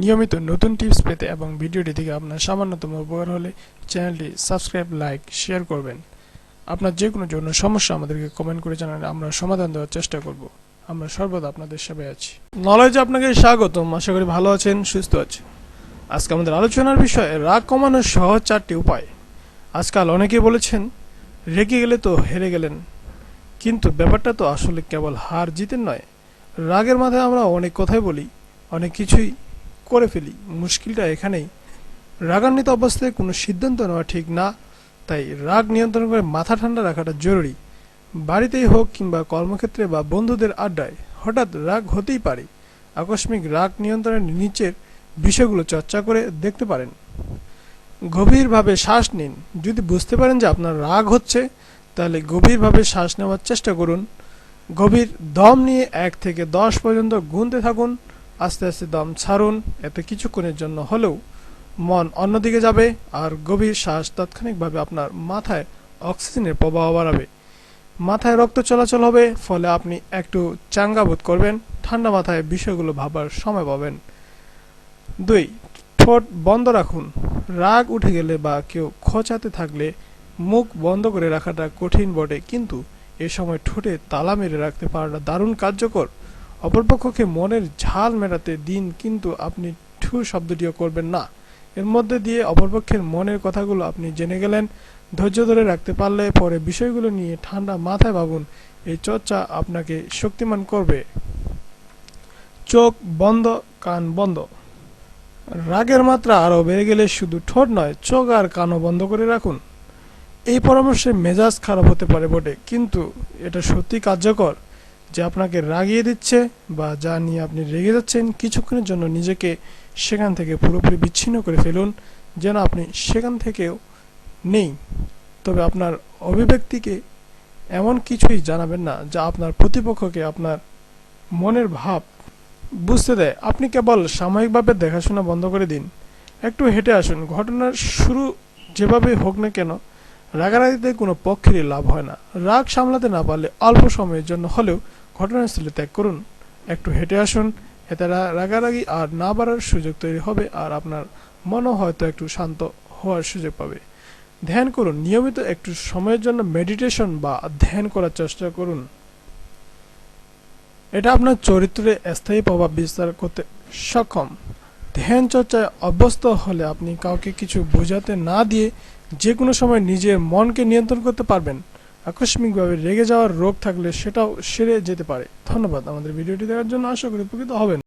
নিয়মিত নতুন টিপস পেতে এবং ভিডিওটি থেকে আপনার সামান্যতম উপকার হলে চ্যানেলটি সাবস্ক্রাইব লাইক শেয়ার করবেন। আপনার যে কোনো জন্য সমস্যা আমাদেরকে কমেন্ট করে জানালে আমরা সমাধান দেওয়ার চেষ্টা করব। আমরা সর্বদা আপনাদের সেবায় আছি। নলেজে আপনাকে স্বাগতম। আশা করি ভালো আছেন, সুস্থ আছেন। আজকে আমাদের আলোচনার বিষয় রাগ কমানোর সহজ চারটি উপায়। আজকাল অনেকেই বলেছেন, রেগে গেলে তো হেরে গেলেন। কিন্তু ব্যাপারটা তো আসলে কেবল হার জিতের নয়। রাগের মাথায় আমরা অনেক কথাই বলি, অনেক কিছুই করে ফেলি, মুশকিলটা এখানেই। রাগান্বিত অবস্থায় কোনো সিদ্ধান্ত নেওয়া ঠিক না, তাই রাগ নিয়ন্ত্রণ করে মাথা ঠান্ডা রাখাটা জরুরি। বাড়িতেই হোক কিংবা কর্মক্ষেত্রে বা বন্ধুদের আড্ডায়, হঠাৎ রাগ হতেই পারে। আকস্মিক রাগ নিয়ন্ত্রণের নিচের বিষয়গুলো চর্চা করে দেখতে পারেন। গভীরভাবে শ্বাস নিন। যদি বুঝতে পারেন যে আপনার রাগ হচ্ছে, তাহলে গভীরভাবে শ্বাস নেওয়ার চেষ্টা করুন। গভীর দম নিয়ে এক থেকে দশ পর্যন্ত গুনতে থাকুন। আস্তে আস্তে দম ছাড়ুন, এতে কিছুক্ষণের জন্য হলেও মন অন্যদিকে যাবে আর গভীর শ্বাস তাৎক্ষণিকভাবে আপনার মাথায় অক্সিজেনের প্রবাহ বাড়াবে। মাথায় রক্ত চলাচল হবে, ফলে আপনি একটু চাঙ্গা বোধ করবেন, ঠান্ডা মাথায় বিষয়গুলো ভাবার সময় পাবেন। দুই, ঠোঁট বন্ধ রাখুন। রাগ উঠে গেলে বা কেউ খোঁচাতে থাকলে মুখ বন্ধ করে রাখাটা কঠিন বটে, কিন্তু এ সময় ঠোঁটে তালা মেরে রাখতে পারাটা দারুণ কার্যকর। অপরপক্ষকে মনের ঝাল মেটাতে দিন কিন্তু আপনি ঠু শব্দটিও করবেন না। এর মধ্যে দিয়ে অপরপক্ষের মনের কথাগুলো আপনি জেনে গেলেন। ধৈর্য ধরে রাখতে পারলে পরে বিষয়গুলো নিয়ে ঠান্ডা মাথায় ভাবুন। এই চর্চা আপনাকে শক্তিমান করবে। চোখ বন্ধ, কান বন্ধ। রাগের মাত্রা আরও বেড়ে গেলে শুধু ঠোঁট নয়, চোখ আর কানও বন্ধ করে রাখুন। এই পরামর্শে মেজাজ খারাপ হতে পারে বটে, কিন্তু এটা সত্যি কার্যকর। যে আপনাকে রাগিয়ে দিচ্ছে বা যা নিয়ে আপনি রেগে যাচ্ছেন কিছুক্ষণের জন্য নিজেকে সেখান থেকে পুরোপুরি বিচ্ছিন্ন করে ফেলুন, যেন আপনি সেখান থেকেও নেই। তবে আপনার অভিব্যক্তিকে এমন কিছুই জানাবেন না যা আপনার প্রতিপক্ষকে আপনার মনের ভাব বুঝতে দেয়। আপনি কেবল সাময়িকভাবে দেখাশোনা বন্ধ করে দিন। একটু হেঁটে আসুন। ঘটনার শুরু যেভাবে হোক না কেন, রাগারাগিতে কোনো পক্ষেরই লাভ হয় না। রাগ সামলাতে না পারলে অল্প সময়ের জন্য হলেও ঘটনাস্থলে ত্যাগ করুন। একটু হেঁটে আসুন, এতে রাগারাগি আর না বাড়ার সুযোগ তৈরি হবে আর আপনার মনও হয়তো একটু শান্ত হওয়ার সুযোগ পাবে। ধ্যান করুন, নিয়মিত একটু সময়ের জন্য মেডিটেশন বা ধ্যান করার চেষ্টা করুন। এটা আপনার চরিত্রে স্থায়ী প্রভাব বিস্তার করতে সক্ষম। ধ্যান চর্চায় অভ্যস্ত হলে আপনি কাউকে কিছু বোঝাতে না দিয়ে যে কোনো সময় নিজের মনকে নিয়ন্ত্রণ করতে পারবেন। আকস্মিকভাবে রেগে যাওয়ার রোগ থাকলে সেটাও সেরে যেতে পারে। ধন্যবাদ। আমাদের ভিডিওটি দেখার জন্য আশা করি উপকৃত হবেন।